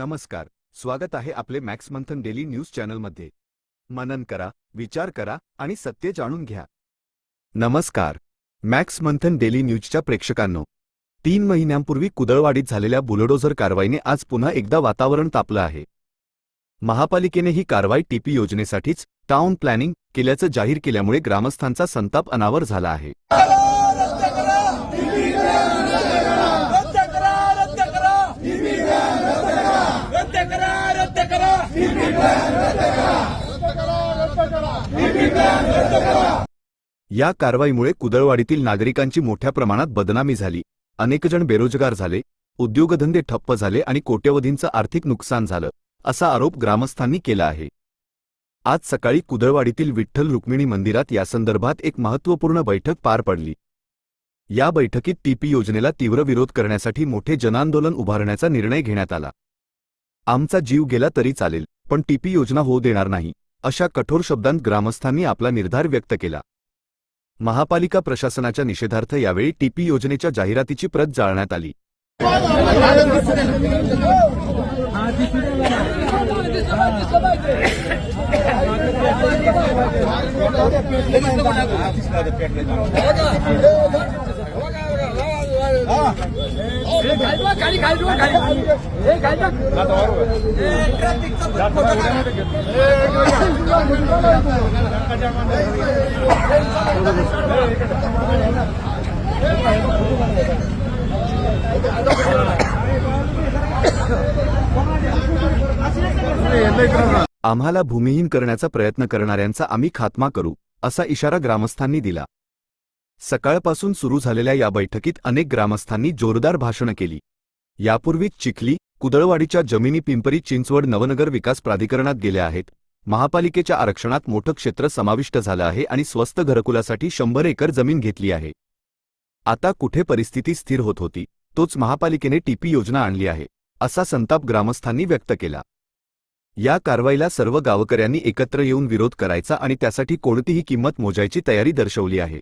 नमस्कार स्वागत आहे आपले मॅक्स मंथन डेली न्यूज चॅनलमध्ये. मनन करा विचार करा आणि सत्य जाणून घ्या. नमस्कार मॅक्स मंथन डेली न्यूजच्या प्रेक्षकांनो. तीन महिन्यांपूर्वी कुदळवाडीत झालेल्या बुलडोझर कारवाईने आज पुन्हा एकदा वातावरण तापलं आहे. महापालिकेने ही कारवाई टीपी योजनेसाठीच टाऊन प्लॅनिंग केल्याचं जाहीर केल्यामुळे ग्रामस्थांचा संताप अनावर झाला आहे रद्द करा रद्द करा रद्द करा रद्द करा या कारवाईमुळे कुदळवाडीतील नागरिकांची मोठ्या प्रमाणात बदनामी झाली. अनेकजण बेरोजगार झाले उद्योगधंदे ठप्प झाले आणि कोट्यवधींचं आर्थिक नुकसान झालं असा आरोप ग्रामस्थांनी केला आहे. आज सकाळी कुदळवाडीतील विठ्ठल रुक्मिणी मंदिरात यासंदर्भात एक महत्त्वपूर्ण बैठक पार पडली. या बैठकीत टीपी योजनेला तीव्र विरोध करण्यासाठी मोठे जनआंदोलन उभारण्याचा निर्णय घेण्यात आला. आमचा जीव गेला तरी चालेल पण टीपी योजना होऊ देणार नाही अशा कठोर शब्दांत ग्रामस्थांनी आपला निर्धार व्यक्त केला. महापालिका प्रशासनाच्या निषेधार्थ यावेळी टीपी योजनेच्या जाहिरातीची प्रत जाळण्यात आली. आम्हाला भूमिहीन करण्याचा प्रयत्न करणाऱ्यांचा आम्ही खात्मा करू असा इशारा ग्रामस्थांनी दिला. सकाळपासून सुरू झालेल्या या बैठकीत अनेक ग्रामस्थांनी जोरदार भाषणं केली. यापूर्वीच चिखली कुदळवाडीच्या जमिनी पिंपरी चिंचवड नवनगर विकास प्राधिकरणात गेल्या आहेत. महापालिकेच्या आरक्षणात मोठं क्षेत्र समाविष्ट झालं आहे आणि स्वस्त घरकुलासाठी शंभर एकर जमीन घेतली आहे. आता कुठे परिस्थिती स्थिर होत होती तोच महापालिकेने टीपी योजना आणली आहे असा संताप ग्रामस्थांनी व्यक्त केला. या कारवाईला सर्व गावकऱ्यांनी एकत्र येऊन विरोध करायचा आणि त्यासाठी कोणतीही किंमत मोजायची तयारी दर्शवली आहे.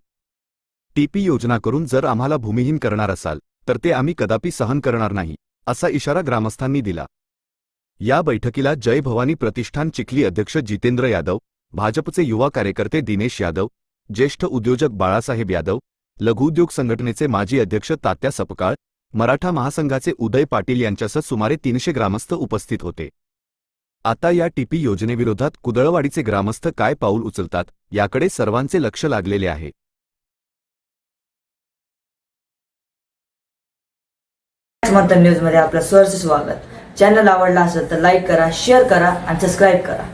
टीपी योजना करून जर आम्हाला भूमिहीन करणार असाल तर ते आम्ही कदापि सहन करणार नाही असा इशारा ग्रामस्थांनी दिला. या बैठकीला जय भवानी प्रतिष्ठान चिखली अध्यक्ष जितेंद्र यादव भाजपचे युवा कार्यकर्ते दिनेश यादव ज्येष्ठ उद्योजक बाळासाहेब यादव लघुउद्योग संघटनेचे माजी अध्यक्ष तात्या सपकाळ मराठा महासंघाचे उदय पाटील यांच्यासह सुमारे तीनशे ग्रामस्थ उपस्थित होते. आता या टीपी योजनेविरोधात कुदळवाडीचे ग्रामस्थ काय पाऊल उचलतात याकडे सर्वांचे लक्ष लागलेले आहे. मंथन न्यूजमध्ये आपलं सहर्ष स्वागत. चॅनल आवडला असेल तर लाईक करा शेअर करा आणि सबस्क्राईब करा.